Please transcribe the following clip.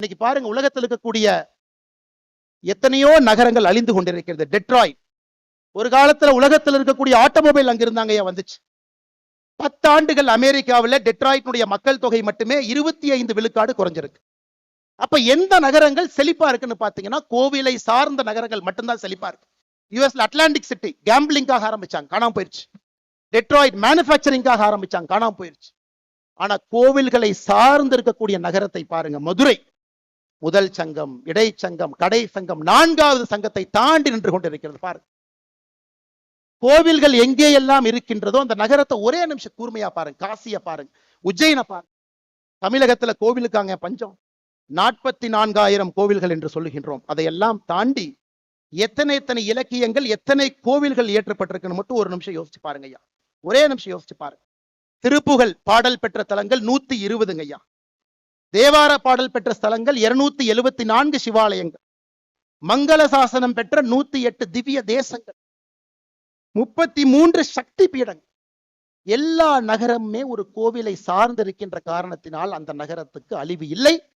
இன்னைக்கு பாருங்க உலகத்தில் இருக்கக்கூடிய எத்தனையோ நகரங்கள் அழிந்து கொண்டிருக்கிறது. டெட்ராய் ஒரு காலத்துல உலகத்தில் இருக்கக்கூடிய ஆட்டோமொபைல் அங்கிருந்தாங்க ஏன் வந்துச்சு? பத்தாண்டுகள் அமெரிக்காவில் டெட்ராய்டினுடைய மக்கள் தொகை மட்டுமே இருபத்தி ஐந்து விழுக்காடு குறைஞ்சிருக்கு. அப்ப எந்த நகரங்கள் செழிப்பா இருக்குன்னு பாத்தீங்கன்னா கோவிலை சார்ந்த நகரங்கள் மட்டும்தான் செழிப்பா இருக்கு. யூஎஸ்ல அட்லாண்டிக் சிட்டி கேம்பிளிங்காக ஆரம்பிச்சாங்க காணாம போயிருச்சு. டெட்ராய்ட் மேனுஃபேக்சரிங்காக ஆரம்பிச்சாங்க காணாம போயிருச்சு. ஆனா கோவில்களை சார்ந்து இருக்கக்கூடிய நகரத்தை பாருங்க மதுரை. முதல் சங்கம் இடைச்சங்கம் கடை சங்கம் நான்காவது சங்கத்தை தாண்டி நின்று கொண்டிருக்கிறது. பாருங்க கோவில்கள் எங்கே எல்லாம் இருக்கின்றதோ அந்த நகரத்தை ஒரே நிமிஷம் கூர்மையா பாருங்க காசிய பாருங்க உஜ்ஜயின பாருங்க. தமிழகத்துல கோவிலுக்காங்க பஞ்சம். நாற்பத்தி நான்காயிரம் கோவில்கள் என்று சொல்லுகின்றோம். அதையெல்லாம் தாண்டி எத்தனை எத்தனை இலக்கியங்கள் எத்தனை கோவில்கள் இயற்றப்பட்டிருக்குன்னு மட்டும் ஒரு நிமிஷம் யோசிச்சு பாருங்க ஐயா. ஒரே நிமிஷம் யோசிச்சு பாருங்க. திருப்புகழ் பாடல் பெற்ற தலங்கள் நூத்தி இருபதுங்க ஐயா. தேவார பாடல் பெற்ற ஸ்தலங்கள் இருநூத்தி எழுபத்தி நான்கு சிவாலயங்கள். மங்கள சாசனம் பெற்ற நூத்தி எட்டு திவ்ய தேசங்கள். முப்பத்தி மூன்று சக்தி பீடங்கள். எல்லா நகரமுமே ஒரு கோவிலை சார்ந்திருக்கின்ற காரணத்தினால் அந்த நகரத்துக்கு அழிவு இல்லை.